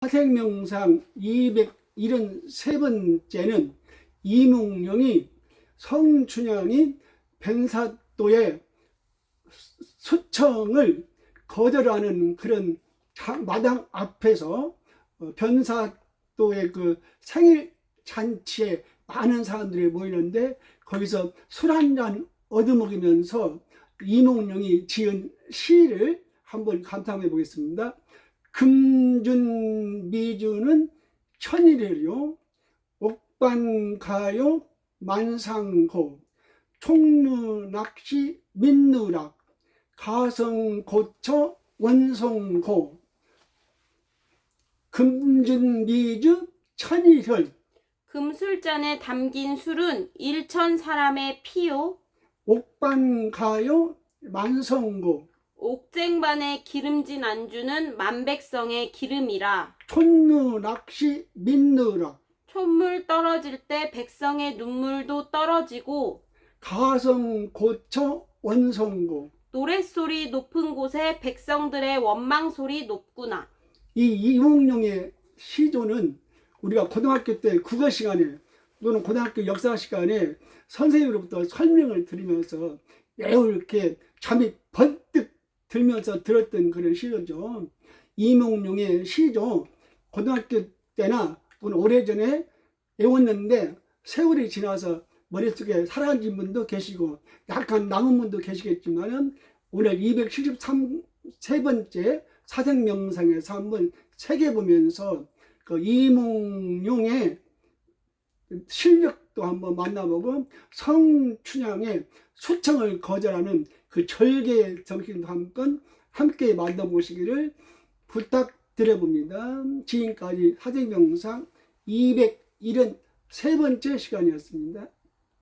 화생명상 273번째는 이몽룡이 성춘향이 변사도의 수청을 거절하는 그런 자- 마당 앞에서 어, 변사도의 그 생일 잔치에 많은 사람들이 모이는데 거기서 술 한 잔 얻어먹이면서 이몽룡이 지은 시를 한번 감상해 보겠습니다. 금준 미주는 천일이요 옥반가요 만상호 총루 낚시 민누락 가성고처 원성호 금준미주 천일혈. 금술잔에 담긴 술은 일천 사람의 피요. 옥반가요 만성고 옥쟁반에 기름진 안주는 만백성의 기름이라. 촌누 낚시 민누락 촛물 떨어질 때 백성의 눈물도 떨어지고 가성고처 원성고 노랫소리 높은 곳에 백성들의 원망소리 높구나. 이 이몽룡의 시조는 우리가 고등학교 때 국어 시간에 또는 고등학교 역사 시간에 선생님으로부터 설명을 들으면서 매우 이렇게 잠이 번뜩 들면서 들었던 그런 시조죠. 이몽룡의 시조 고등학교 때나 오래전에 외웠는데 세월이 지나서 머릿속에 사라진 분도 계시고 약간 남은 분도 계시겠지만은 오늘 273번째 사생명상에서 한번 새겨보면서 그 이몽룡의 실력도 한번 만나보고 성춘향의 수청을 거절하는 그 절개의 정신도 한번 함께 만나보시기를 부탁드려 봅니다. 지금까지 사생명상 273번째 시간이었습니다.